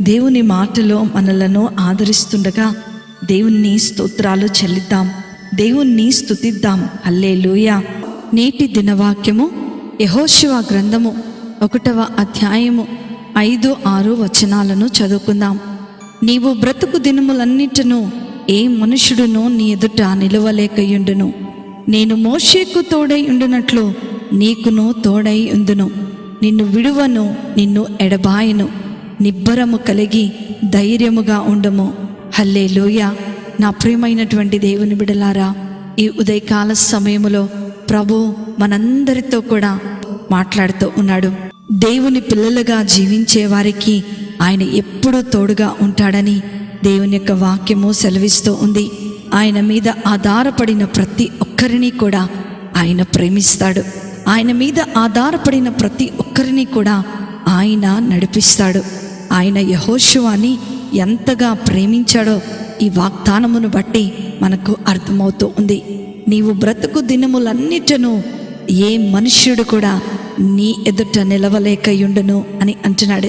దేవుని మాటలో మనలను ఆదరిస్తుండగా దేవుణ్ణి స్తోత్రాలు చెల్లిద్దాం. దేవుణ్ణి స్తుతిద్దాం. లూయ నేటి దినవాక్యము యహోశివ గ్రంథము ఒకటవ అధ్యాయము ఐదు ఆరు వచనాలను చదువుకుందాం. నీవు బ్రతుకు దినములన్నిటిను ఏ మనుషుడును నీ ఎదుట నిలవలేకయుండును. నేను మోషేకు తోడై ఉండునట్లు నీకును తోడై ఉందును. నిన్ను విడువను నిన్ను ఎడబాయను. నిబ్బరము కలిగి ధైర్యముగా ఉండము. హల్లే లోయ నా ప్రియమైనటువంటి దేవుని బిడలారా ఈ ఉదయకాల సమయములో ప్రభు మనందరితో కూడా మాట్లాడుతూ ఉన్నాడు. దేవుని పిల్లలుగా జీవించే వారికి ఆయన ఎప్పుడూ తోడుగా ఉంటాడని దేవుని యొక్క వాక్యము సెలవిస్తూ ఉంది. ఆయన మీద ఆధారపడిన ప్రతి ఒక్కరిని కూడా ఆయన ప్రేమిస్తాడు. ఆయన మీద ఆధారపడిన ప్రతి ఒక్కరిని కూడా ఆయన నడిపిస్తాడు. ఆయన యహోశివాని ఎంతగా ప్రేమించాడో ఈ వాగ్దానమును బట్టి మనకు అర్థమవుతూ ఉంది. నీవు బ్రతుకు దినములన్నిటను ఏ మనుష్యుడు కూడా నీ ఎదుట నిలవలేకయుండును అని అంటున్నాడు.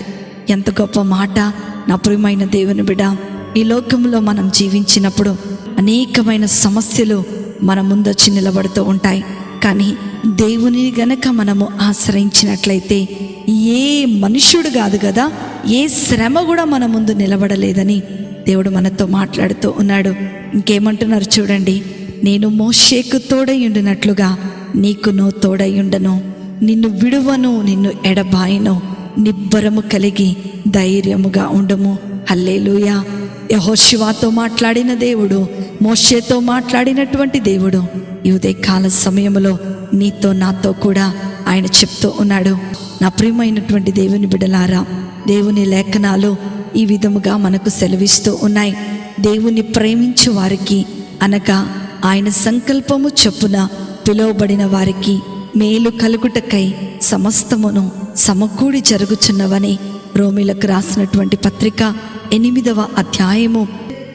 ఎంత గొప్ప మాట నా ప్రియమైన దేవుని బిడ ఈ లోకంలో మనం జీవించినప్పుడు అనేకమైన సమస్యలు మన ముందొచ్చి నిలబడుతూ ఉంటాయి. కానీ దేవుని గనక మనము ఆశ్రయించినట్లయితే ఏ మనుష్యుడు కాదు కదా ఏ శ్రమ కూడా మన ముందు నిలబడలేదని దేవుడు మనతో మాట్లాడుతూ ఉన్నాడు. ఇంకేమంటున్నారు చూడండి నేను మోషేకు తోడయుండినట్లుగా నీకును తోడయుండను నిన్ను విడువను నిన్ను ఎడబాయను. నిబ్బరము కలిగి ధైర్యముగా ఉండము. హల్లేలుయా. యహోశివాతో మాట్లాడిన దేవుడు మోషేతో మాట్లాడినటువంటి దేవుడు ఈ ఉదయకాల సమయంలో నీతో నాతో కూడా ఆయన చెప్తూ ఉన్నాడు. నా ప్రియమైనటువంటి దేవుని బిడలారా దేవుని లేఖనాలు ఈ విధముగా మనకు సెలవిస్తూ ఉన్నాయి. దేవుని ప్రేమించు వారికి అనగా ఆయన సంకల్పము చొప్పున పిలువబడిన వారికి మేలు కలుగుటకై సమస్తమును సమకూడి జరుగుచున్నవని రోమిలకు రాసినటువంటి పత్రిక ఎనిమిదవ అధ్యాయము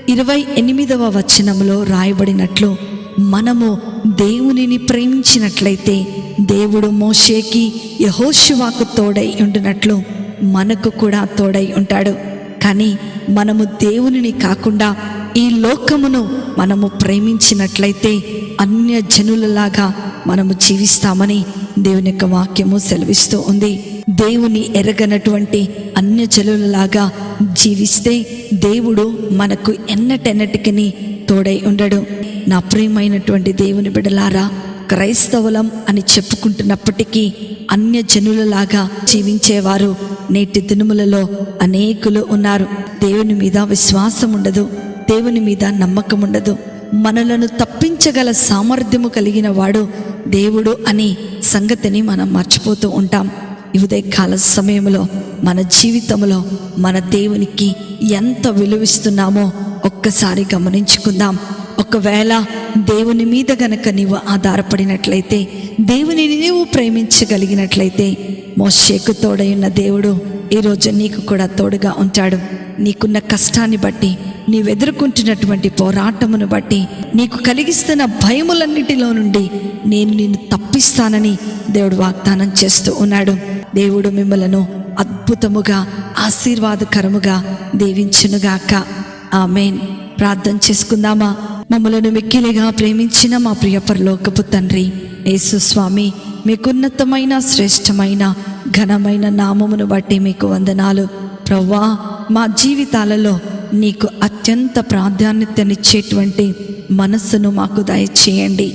ఇరవై ఎనిమిదవ వచనంలో రాయబడినట్లు మనము దేవునిని ప్రేమించినట్లయితే దేవుడు మోషేకి యహోశివాకు తోడై ఉండినట్లు మనకు కూడా తోడై ఉంటాడు. కానీ మనము దేవునిని కాకుండా ఈ లోకమును మనము ప్రేమించినట్లయితే అన్య జనులలాగా మనము జీవిస్తామని దేవుని యొక్క వాక్యము సెలవిస్తూ ఉంది. దేవుని ఎరగనటువంటి అన్య జనులలాగా జీవిస్తే దేవుడు మనకు ఎన్నటెన్నటికి తోడై ఉండడు. నా ప్రియమైనటువంటి దేవుని బిడలారా క్రైస్తవులం అని చెప్పుకుంటున్నప్పటికీ అన్య జనులలాగా జీవించేవారు నేటి దినములలో అనేకులు ఉన్నారు. దేవుని మీద విశ్వాసం ఉండదు దేవుని మీద నమ్మకం ఉండదు. మనలను తప్పించగల సామర్థ్యము కలిగిన వాడు దేవుడు అని సంగతిని మనం మర్చిపోతూ ఉంటాం. ఉదయకాల సమయంలో మన జీవితంలో మన దేవునికి ఎంత విలువిస్తున్నామో ఒక్కసారి గమనించుకుందాం. ఒకవేళ దేవుని మీద గనక నీవు ఆధారపడినట్లయితే దేవునిని నీవు ప్రేమించగలిగినట్లయితే మోషేకు తోడైన దేవుడు ఈరోజు నీకు కూడా తోడుగా ఉంటాడు. నీకున్న కష్టాన్ని బట్టి నీవు ఎదుర్కొంటున్నటువంటి పోరాటమును బట్టి నీకు కలిగిస్తున్న భయములన్నిటిలో నుండి నేను నిన్ను తప్పిస్తానని దేవుడు వాగ్దానం చేస్తూ ఉన్నాడు. దేవుడు మిమ్మలను అద్భుతముగా ఆశీర్వాదకరముగా దీవించునుగాక. ఆమెన్. ప్రార్థన చేసుకుందామా? మమ్మలను మిక్కిలిగా ప్రేమించిన మా ప్రియపరలోకపు తండ్రి యేసు స్వామి మీకున్నతమైన శ్రేష్టమైన ఘనమైన నామమును బట్టి మీకు వందనాలు. ప్రవ్వా మా జీవితాలలో నీకు అత్యంత ప్రాధాన్యతనిచ్చేటువంటి మనస్సును మాకు దయచేయండి.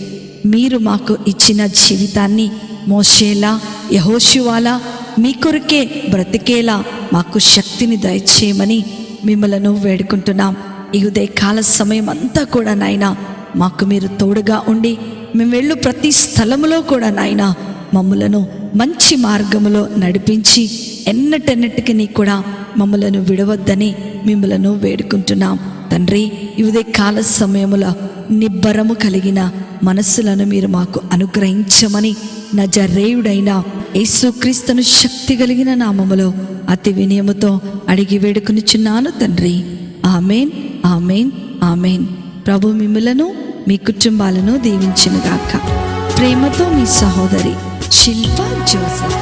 మీరు మాకు ఇచ్చిన జీవితాన్ని మోసేలా యహోశివాలా మీ కొరకే బ్రతికేలా మాకు శక్తిని దయచేయమని మిమ్మలను వేడుకుంటున్నాం. ఈ ఉదయకాల సమయం అంతా కూడా నాయన మాకు మీరు తోడుగా ఉండి మేము వెళ్ళు ప్రతి స్థలములో కూడా నాయన మమ్మలను మంచి మార్గములో నడిపించి ఎన్నటెన్నటికి నీ కూడా మమ్మలను విడవద్దని మిమ్మలను వేడుకుంటున్నాం. తండ్రి ఈ కాల సమయములో నిబ్బరము కలిగిన మనస్సులను మీరు మాకు అనుగ్రహించమని నజరేయుడైన యేసుక్రీస్తును శక్తి కలిగిన నామములో అతి వినయముతో అడిగి వేడుకునిచున్నాను తండ్రి. ఆమెన్. Amen amen. ప్రభు మిమ్మలను మీ కుటుంబాలను దీవించినగాక. ప్రేమతో మీ సహోదరి శిల్ప జోసఫ్.